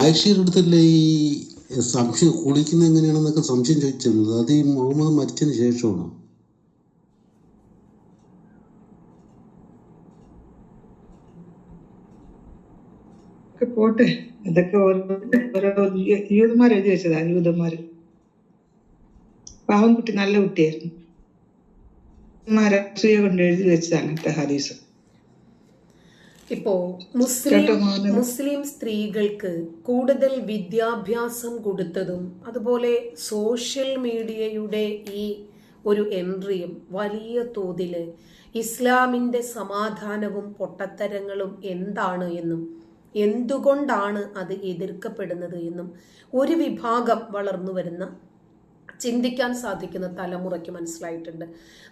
ആയിഷയുടെ അടുത്തല്ലേ ഈ സംശയം കുളിക്കുന്ന എങ്ങനെയാണെന്നൊക്കെ സംശയം ചോദിച്ചിരുന്നത്? അത് ഈ മുഹമ്മദ് മരിച്ചതിന് ശേഷമാണ്? പോട്ടെ. എന്തൊക്കെ ഓരോ യൂതന്മാർ എഴുതി വെച്ചതാ യൂതന്മാര്. പാവം കുട്ടി നല്ല കുട്ടിയായിരുന്നു. കൊണ്ട് എഴുതി വെച്ചതാണ് അങ്ങനത്തെ ഹദീസ്. ഇപ്പോ മുസ്ലിം മുസ്ലിം സ്ത്രീകൾക്ക് കൂടുതൽ വിദ്യാഭ്യാസം കൊടുത്തതും അതുപോലെ സോഷ്യൽ മീഡിയയുടെ ഈ ഒരു എൻട്രിയും വലിയ തോതിൽ ഇസ്ലാമിന്റെ സമാധാനവും പൊട്ടത്തരങ്ങളും എന്താണ് എന്നും എന്തുകൊണ്ടാണ് അത് എതിർക്കപ്പെടുന്നത് എന്നും ഒരു വിഭാഗം വളർന്നു വരുന്ന ചിന്തിക്കാൻ സാധിക്കുന്ന തലമുറയ്ക്ക് മനസ്സിലായിട്ടുണ്ട്.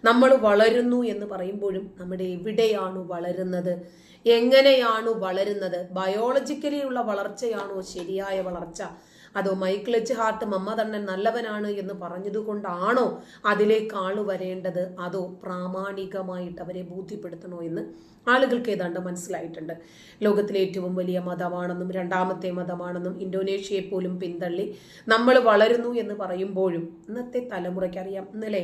നമ്മൾ വളരുന്നു എന്ന് പറയുമ്പോഴും നമ്മുടെ എവിടെയാണ് വളരുന്നത്? എങ്ങനെയാണ് വളരുന്നത്? ബയോളജിക്കലി ഉള്ള വളർച്ചയാണോ ശരിയായ വളർച്ച? അതോ മൈക്കിൾ എച്ച് ഹാർട്ട് മമ്മതണ്ണൻ നല്ലവനാണ് എന്ന് പറഞ്ഞതുകൊണ്ടാണോ അതിലേക്ക് ആൾ വരേണ്ടത്? അതോ പ്രാമാണികമായിട്ട് അവരെ ബോധ്യപ്പെടുത്തണോ എന്ന് ആളുകൾക്ക് ഏതാണ്ട് മനസ്സിലായിട്ടുണ്ട്. ലോകത്തിലെ ഏറ്റവും വലിയ മതമാണെന്നും രണ്ടാമത്തെ മതമാണെന്നും ഇന്തോനേഷ്യയെ പോലും പിന്തള്ളി നമ്മൾ വളരുന്നു എന്ന് പറയുമ്പോഴും ഇന്നത്തെ തലമുറയ്ക്ക് അറിയാം. ഇന്നലെ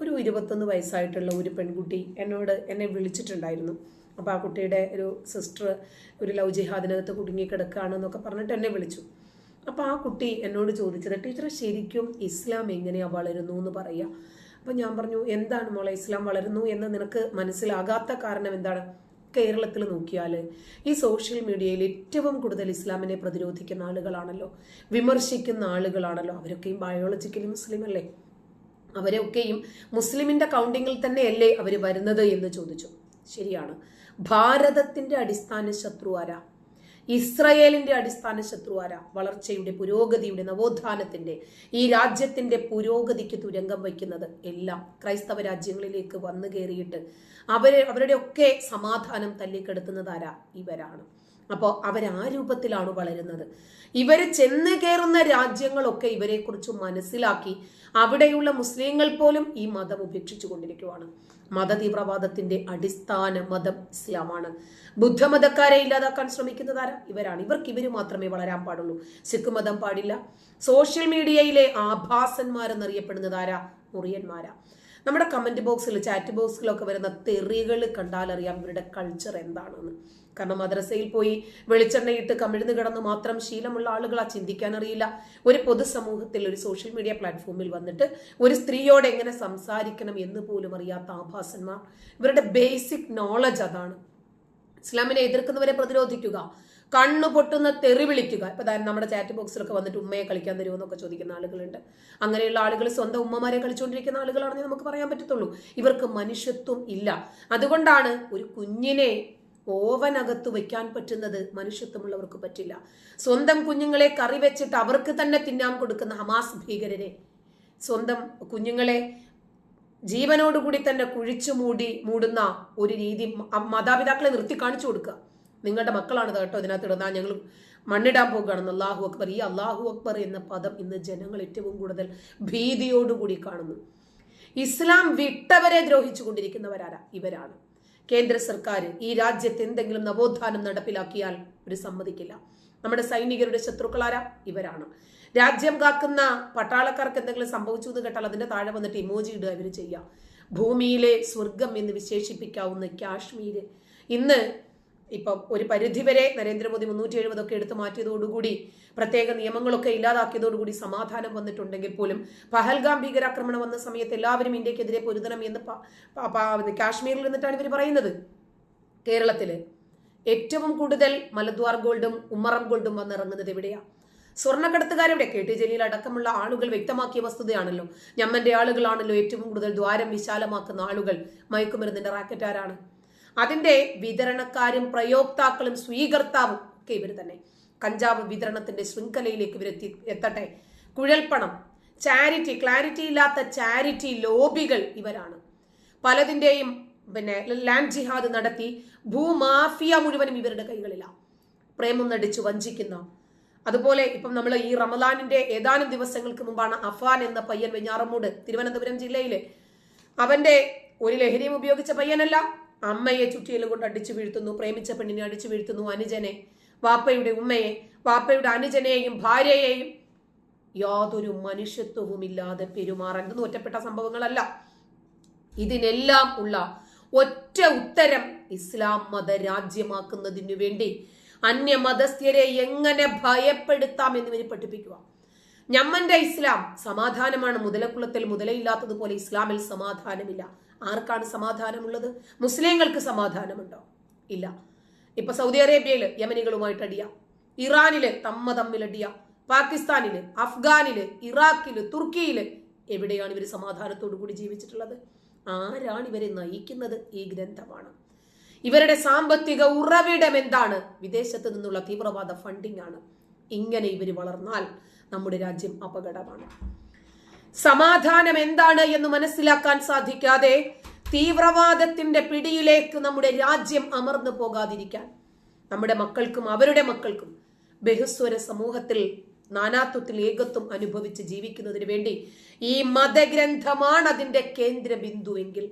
ഒരു ഇരുപത്തൊന്ന് വയസ്സായിട്ടുള്ള ഒരു പെൺകുട്ടി എന്നോട് എന്നെ വിളിച്ചിട്ടുണ്ടായിരുന്നു. അപ്പോൾ ആ കുട്ടിയുടെ ഒരു സിസ്റ്റർ ഒരു ലവ് ജിഹാദിനകത്ത് കുടുങ്ങിക്കിടക്കുകയാണെന്നൊക്കെ പറഞ്ഞിട്ട് എന്നെ വിളിച്ചു. അപ്പോൾ ആ കുട്ടി എന്നോട് ചോദിച്ചത് ടീച്ചറെ ശരിക്കും ഇസ്ലാം എങ്ങനെയാണ് വളരുന്നു എന്ന് പറയുക അപ്പം ഞാൻ പറഞ്ഞു എന്താണ് മോളെ ഇസ്ലാം വളരുന്നു എന്ന് നിനക്ക് മനസ്സിലാകാത്ത കാരണം എന്താണ്? കേരളത്തിൽ നോക്കിയാൽ ഈ സോഷ്യൽ മീഡിയയിൽ ഏറ്റവും കൂടുതൽ ഇസ്ലാമിനെ പ്രതിരോധിക്കുന്ന ആളുകളാണല്ലോ. വിമർശിക്കുന്ന ആളുകളാണല്ലോ. അവരൊക്കെയും ബയോളജിക്കലി മുസ്ലിം അല്ലേ? അവരൊക്കെയും മുസ്ലിമിന്റെ കൗണ്ടിങ്ങിൽ തന്നെയല്ലേ അവർ വരുന്നത്? എന്ന് ചോദിച്ചു. ശരിയാണ്. ഭാരതത്തിന്റെ അടിസ്ഥാന ശത്രു ആരാ? ഇസ്രയേലിന്റെ അടിസ്ഥാന ശത്രു ആരാ വളർച്ചയുടെ പുരോഗതിയുടെ നവോത്ഥാനത്തിന്റെ ഈ രാജ്യത്തിന്റെ പുരോഗതിക്ക് തുരങ്കം വയ്ക്കുന്നത് എല്ലാം ക്രൈസ്തവ രാജ്യങ്ങളിലേക്ക് വന്നു കയറിയിട്ട് അവരെ അവരുടെ ഒക്കെ സമാധാനം തല്ലിക്കെടുത്തുന്നത് ഇവരാണ്. അപ്പോൾ ആ രൂപത്തിലാണ് വളരുന്നത്. ഇവർ ചെന്ന് കയറുന്ന രാജ്യങ്ങളൊക്കെ ഇവരെക്കുറിച്ച് മനസ്സിലാക്കി അവിടെയുള്ള മുസ്ലിങ്ങൾ പോലും ഈ മതം ഉപേക്ഷിച്ചു കൊണ്ടിരിക്കുവാണ്. മത തീവ്രവാദത്തിന്റെ അടിസ്ഥാന മതം ഇസ്ലാമാണ്. ബുദ്ധമതക്കാരെ ഇല്ലാതാക്കാൻ ശ്രമിക്കുന്നതാരാ? ഇവരാണ്. ഇവർക്ക് ഇവർ മാത്രമേ വളരാൻ പാടുള്ളൂ. സിഖ് മതം പാടില്ല. സോഷ്യൽ മീഡിയയിലെ ആഭാസന്മാരെന്നറിയപ്പെടുന്നതാരാ? മുറിയന്മാരാ. നമ്മുടെ കമന്റ് ബോക്സിൽ ചാറ്റ് ബോക്സിലൊക്കെ വരുന്ന തെറികൾ കണ്ടാലറിയാം ഇവരുടെ കൾച്ചർ എന്താണെന്ന്. കാരണം മദ്രസയിൽ പോയി വെളിച്ചെണ്ണയിട്ട് കമിഴ്ന്ന് കിടന്ന് മാത്രം ശീലമുള്ള ആളുകളാ ചിന്തിക്കാൻ അറിയില്ല ഒരു പൊതുസമൂഹത്തിൽ ഒരു സോഷ്യൽ മീഡിയ പ്ലാറ്റ്ഫോമിൽ വന്നിട്ട് ഒരു സ്ത്രീയോട് എങ്ങനെ സംസാരിക്കണം എന്ന് പോലും അറിയാത്ത ആഭാസന്മാർ. ഇവരുടെ ബേസിക് നോളജ് അതാണ്. ഇസ്ലാമിനെ എതിർക്കുന്നവരെ പ്രതിരോധിക്കുക കണ്ണു പൊട്ടുന്ന തെറി വിളിക്കുക. ഇപ്പൊ നമ്മുടെ ചാറ്റ് ബോക്സിലൊക്കെ വന്നിട്ട് ഉമ്മയെ കളിക്കാൻ തരുമോ എന്നൊക്കെ ചോദിക്കുന്ന ആളുകളുണ്ട്. അങ്ങനെയുള്ള ആളുകൾ സ്വന്തം ഉമ്മമാരെ കളിച്ചുകൊണ്ടിരിക്കുന്ന ആളുകളാണെന്ന് നമുക്ക് പറയാൻ പറ്റത്തുള്ളൂ. ഇവർക്ക് മനുഷ്യത്വം ഇല്ല. അതുകൊണ്ടാണ് ഒരു കുഞ്ഞിനെ ഓവനകത്ത് വയ്ക്കാൻ പറ്റുന്നത് മനുഷ്യത്വമുള്ളവർക്ക് പറ്റില്ല. സ്വന്തം കുഞ്ഞുങ്ങളെ കറി വെച്ചിട്ട് അവർക്ക് തന്നെ തിന്നാൻ കൊടുക്കുന്ന ഹമാസ് ഭീകരരെ. സ്വന്തം കുഞ്ഞുങ്ങളെ ജീവനോടുകൂടി തന്നെ കുഴിച്ചു മൂടി മൂടുന്ന ഒരു രീതി മാതാപിതാക്കളെ നിർത്തി കാണിച്ചു കൊടുക്കുക. നിങ്ങളുടെ മക്കളാണ് കേട്ടോ ഇതിനകത്ത് ഇടുന്ന ഞങ്ങൾ മണ്ണിടാൻ പോകുകയാണെന്ന് അള്ളാഹു അക്ബർ. ഈ അള്ളാഹു അക്ബർ എന്ന പദം ഇന്ന് ജനങ്ങൾ ഏറ്റവും കൂടുതൽ ഭീതിയോടുകൂടി കാണുന്നു. ഇസ്ലാം വിട്ടവരെ ദ്രോഹിച്ചു കൊണ്ടിരിക്കുന്നവരാരാ ഇവരാണ്. കേന്ദ്ര സർക്കാർ ഈ രാജ്യത്ത് എന്തെങ്കിലും നവോത്ഥാനം നടപ്പിലാക്കിയാൽ ഒരു സമ്മതിക്കില്ല. നമ്മുടെ സൈനികരുടെ ശത്രുക്കളാരാ ഇവരാണ്. രാജ്യം കാക്കുന്ന പട്ടാളക്കാർക്ക് എന്തെങ്കിലും സംഭവിച്ചു എന്ന് കേട്ടാൽ അതിന്റെ താഴെ വന്നിട്ട് ഇമോജി ഇടുക ഇവർ ചെയ്യുക ഭൂമിയിലെ സ്വർഗം എന്ന് വിശേഷിപ്പിക്കാവുന്ന കാശ്മീര്. ഇന്ന് ഇപ്പം ഒരു പരിധിവരെ നരേന്ദ്രമോദി മുന്നൂറ്റി എഴുപതൊക്കെ എടുത്തു മാറ്റിയതോടുകൂടി പ്രത്യേക നിയമങ്ങളൊക്കെ ഇല്ലാതാക്കിയതോടുകൂടി സമാധാനം വന്നിട്ടുണ്ടെങ്കിൽ പോലും പഹൽഗാം ഭീകരാക്രമണം വന്ന സമയത്ത് എല്ലാവരും ഇന്ത്യക്കെതിരെ പൊരുതണം എന്ന് കാശ്മീരിൽ നിന്നിട്ടാണ് ഇവർ പറയുന്നത്. കേരളത്തിൽ ഏറ്റവും കൂടുതൽ മലദ്വാർ ഗോൾഡും ഉമ്മറം ഗോൾഡും വന്നിറങ്ങുന്നത് എവിടെയാ? സ്വർണക്കടത്തുകാരുടെ കെ ടി ജലീൽ അടക്കമുള്ള ആളുകൾ വ്യക്തമാക്കിയ വസ്തുതയാണല്ലോ. ഞമ്മന്റെ ആളുകളാണല്ലോ ഏറ്റവും കൂടുതൽ ദ്വാരം വിശാലമാക്കുന്ന ആളുകൾ. മയക്കുമരുന്നിന്റെ റാക്കറ്റാരാണ്? അതിന്റെ വിതരണക്കാരും പ്രയോക്താക്കളും സ്വീകർത്താവും ഒക്കെ ഇവർ തന്നെ. കഞ്ചാവ് വിതരണത്തിന്റെ ശൃംഖലയിലേക്ക് ഇവരെത്തി എത്തട്ടെ. കുഴൽപ്പണം ചാരിറ്റി ക്ലാരിറ്റി ഇല്ലാത്ത ചാരിറ്റി ലോബികൾ ഇവരാണ്. പലതിന്റെയും പിന്നെ ലാൻഡ് ജിഹാദ് നടത്തി ഭൂമാഫിയ മുഴുവനും ഇവരുടെ കൈകളിലാണ് പ്രേമം നടിച്ചു വഞ്ചിക്കുന്ന. അതുപോലെ ഇപ്പം നമ്മൾ ഈ റമദാനിന്റെ ഏതാനും ദിവസങ്ങൾക്ക് മുമ്പാണ് അഫാൻ എന്ന പയ്യൻ വെഞ്ഞാറമൂട് തിരുവനന്തപുരം ജില്ലയിലെ. അവന്റെ ഒരു ലഹരിയും ഉപയോഗിച്ച പയ്യനല്ല അമ്മയെ ചുറ്റിയിൽ കൊണ്ട് അടിച്ചു വീഴ്ത്തുന്നു പ്രേമിച്ച പെണ്ണിനെ അടിച്ചു വീഴ്ത്തുന്നു അനുജനെ. വാപ്പയുടെ ഉമ്മയെ വാപ്പയുടെ അനുജനെയും ഭാര്യയെയും യാതൊരു മനുഷ്യത്വവുമില്ലാതെ പെരുമാറാൻ. ഇതൊന്നും ഒറ്റപ്പെട്ട സംഭവങ്ങളല്ല. ഇതിനെല്ലാം ഉള്ള ഒറ്റ ഉത്തരം ഇസ്ലാം മത രാജ്യമാക്കുന്നതിനു വേണ്ടി അന്യമതസ്ഥരെ എങ്ങനെ ഭയപ്പെടുത്താം എന്ന് ഇവർ പഠിപ്പിക്കുക. ഞമ്മന്റെ ഇസ്ലാം സമാധാനമാണ്. മുതലക്കുളത്തിൽ മുതലയില്ലാത്തതുപോലെ ഇസ്ലാമിൽ സമാധാനമില്ല. ആർക്കാണ് സമാധാനമുള്ളത്? മുസ്ലിങ്ങൾക്ക് സമാധാനമുണ്ടോ? ഇല്ല. ഇപ്പൊ സൗദി അറേബ്യയിൽ യമനികളുമായിട്ട് അടിയ. ഇറാനിൽ തമ്മ തമ്മിൽ അടിയ. പാകിസ്ഥാനിൽ അഫ്ഗാനിൽ ഇറാഖിൽ തുർക്കിയിൽ എവിടെയാണ് ഇവർ സമാധാനത്തോടു കൂടി ജീവിച്ചിട്ടുള്ളത്? ആരാണ് ഇവരെ നയിക്കുന്നത്? ഈ ഗ്രന്ഥമാണ്. ഇവരുടെ സാമ്പത്തിക ഉറവിടം എന്താണ്? വിദേശത്ത് നിന്നുള്ള തീവ്രവാദ ഫണ്ടിംഗ് ആണ്. ഇങ്ങനെ ഇവർ വളർന്നാൽ നമ്മുടെ രാജ്യം അപകടമാണ്. സമാധാനം എന്താണ് എന്ന് മനസ്സിലാക്കാൻ സാധിക്കാതെ തീവ്രവാദത്തിന്റെ പിടിയിലേക്ക് നമ്മുടെ രാജ്യം അമർന്നു പോകാതിരിക്കാൻ നമ്മുടെ മക്കൾക്കും അവരുടെ മക്കൾക്കും ബഹുസ്വര സമൂഹത്തിൽ നാനാത്വത്തിൽ ഏകത്വം അനുഭവിച്ച് ജീവിക്കുന്നതിന് വേണ്ടി ഈ മതഗ്രന്ഥമാണ് അതിന്റെ കേന്ദ്ര ബിന്ദുവെങ്കിൽ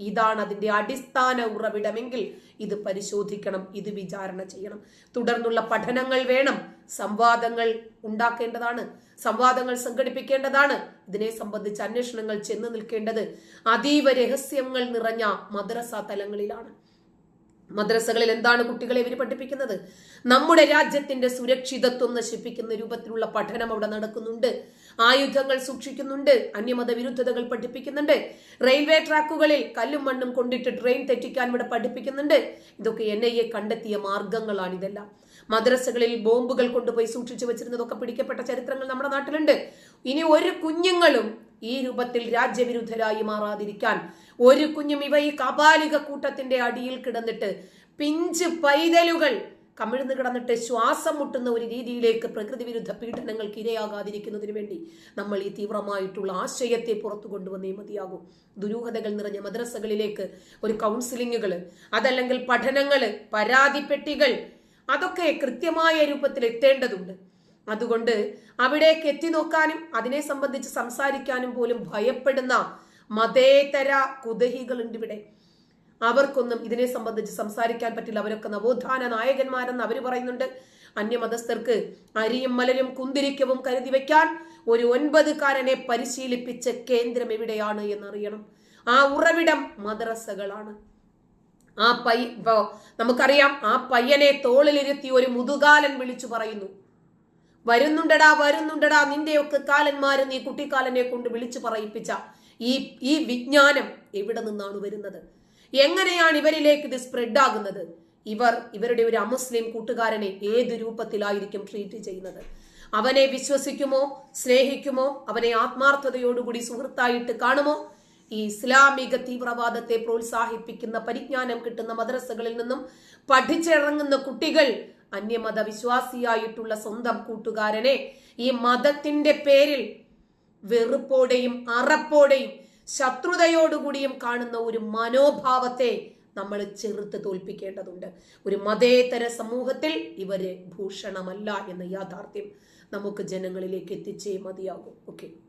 ഇതാണ് അതിന്റെ അടിസ്ഥാന ഉറവിടമെങ്കിൽ ഇത് പരിശോധിക്കണം ഇത് വിചാരണ ചെയ്യണം. തുടർന്നുള്ള പഠനങ്ങൾ വേണം. സംവാദങ്ങൾ ഉണ്ടാക്കേണ്ടതാണ്. സംവാദങ്ങൾ സംഘടിപ്പിക്കേണ്ടതാണ്. ഇതിനെ സംബന്ധിച്ച് അന്വേഷണങ്ങൾ ചെന്ന് നിൽക്കേണ്ടത് അതീവ രഹസ്യങ്ങൾ നിറഞ്ഞ മദ്രസ തലങ്ങളിലാണ്. മദ്രസകളിൽ എന്താണ് കുട്ടികളെ ഇവർ പഠിപ്പിക്കുന്നത്? നമ്മുടെ രാജ്യത്തിന്റെ സുരക്ഷിതത്വം നശിപ്പിക്കുന്ന രൂപത്തിലുള്ള പഠനം അവിടെ നടക്കുന്നുണ്ട്. ആയുധങ്ങൾ സൂക്ഷിക്കുന്നുണ്ട് അന്യമത വിരുദ്ധതകൾ പഠിപ്പിക്കുന്നുണ്ട്. റെയിൽവേ ട്രാക്കുകളിൽ കല്ലും മണ്ണും കൊണ്ടിട്ട് ട്രെയിൻ തെറ്റിക്കാൻ ഇവിടെ പഠിപ്പിക്കുന്നുണ്ട്. ഇതൊക്കെ എൻ ഐ എ കണ്ടെത്തിയ മാർഗങ്ങളാണ് ഇതെല്ലാം. മദ്രസകളിൽ ബോംബുകൾ കൊണ്ടുപോയി സൂക്ഷിച്ചു വെച്ചിരുന്നതൊക്കെ പിടിക്കപ്പെട്ട ചരിത്രങ്ങൾ നമ്മുടെ നാട്ടിലുണ്ട്. ഇനി ഒരു കുഞ്ഞുങ്ങളും ഈ രൂപത്തിൽ രാജ്യവിരുദ്ധരായി മാറാതിരിക്കാൻ ഒരു കുഞ്ഞും ഇവ ഈ കപാലിക കൂട്ടത്തിന്റെ അടിയിൽ കിടന്നിട്ട് പിഞ്ച് പൈതലുകൾ കമിഴ്ന്നു കിടന്നിട്ട് ശ്വാസം മുട്ടുന്ന ഒരു രീതിയിലേക്ക് പ്രകൃതി വിരുദ്ധ പീഡനങ്ങൾക്ക് ഇരയാകാതിരിക്കുന്നതിന് വേണ്ടി നമ്മൾ ഈ തീവ്രമായിട്ടുള്ള ആശയത്തെ പുറത്തു കൊണ്ടുവന്നേ മതിയാകും ദുരൂഹതകൾ നിറഞ്ഞ മദ്രസകളിലേക്ക് ഒരു കൗൺസിലിങ്ങുകൾ അതല്ലെങ്കിൽ പഠനങ്ങൾ പരാതിപ്പെട്ടികൾ അതൊക്കെ കൃത്യമായ രൂപത്തിൽ എത്തേണ്ടതുണ്ട്. അതുകൊണ്ട് അവിടേക്ക് എത്തി നോക്കാനും അതിനെ സംബന്ധിച്ച് സംസാരിക്കാനും പോലും ഭയപ്പെടുന്ന മതേതര കുതഹികളുണ്ട് ഇവിടെ. അവർക്കൊന്നും ഇതിനെ സംബന്ധിച്ച് സംസാരിക്കാൻ പറ്റില്ല. അവരൊക്കെ നവോത്ഥാന നായകന്മാരെന്ന് അവർ പറയുന്നുണ്ട്. അന്യമതസ്ഥർക്ക് അരിയും മലരും കുന്തിരിക്കവും കരുതി വെക്കാൻ ഒരു ഒൻപതുകാരനെ പരിശീലിപ്പിച്ച കേന്ദ്രം എവിടെയാണ് എന്നറിയണം. ആ ഉറവിടം മദ്രസകളാണ്. ആ പൈ ഇപ്പോ നമുക്കറിയാം ആ പയ്യനെ തോളിലിരുത്തി ഒരു മുതുകാലൻ വിളിച്ചു പറയുന്നു. വരുന്നുണ്ടടാ വരുന്നുണ്ടടാ നിന്റെയൊക്കെ കാലന്മാര് നീ കുട്ടിക്കാലനെ കൊണ്ട് വിളിച്ചു പറയിപ്പിച്ച ഈ ഈ വിജ്ഞാനം എവിടെ നിന്നാണ് വരുന്നത്? എങ്ങനെയാണ് ഇവരിലേക്ക് ഇത് സ്പ്രെഡ് ആകുന്നത്? ഇവർ ഇവരുടെ ഒരു അമുസ്ലിം കൂട്ടുകാരനെ ഏത് രൂപത്തിലായിരിക്കും ട്രീറ്റ് ചെയ്യുന്നത്? അവനെ വിശ്വസിക്കുമോ? സ്നേഹിക്കുമോ? അവനെ ആത്മാർത്ഥതയോടുകൂടി സുഹൃത്തായിട്ട് കാണുമോ? ഈ ഇസ്ലാമിക തീവ്രവാദത്തെ പ്രോത്സാഹിപ്പിക്കുന്ന പരിജ്ഞാനം കിട്ടുന്ന മദ്രസകളിൽ നിന്നും പഠിച്ചിറങ്ങുന്ന കുട്ടികൾ അന്യമത വിശ്വാസിയായിട്ടുള്ള സ്വന്തം കൂട്ടുകാരനെ ഈ മതത്തിന്റെ പേരിൽ വെറുപ്പോടെയും അറപ്പോടെയും ശത്രുതയോടുകൂടിയും കാണുന്ന ഒരു മനോഭാവത്തെ നമ്മൾ ചെറുത്ത് തോൽപ്പിക്കേണ്ടതുണ്ട്. ഒരു മതേതര സമൂഹത്തിൽ ഇവരെ ഭൂഷണമല്ല എന്ന യാഥാർത്ഥ്യം നമുക്ക് ജനങ്ങളിലേക്ക് എത്തിച്ചേ മതിയാകും. ഓക്കെ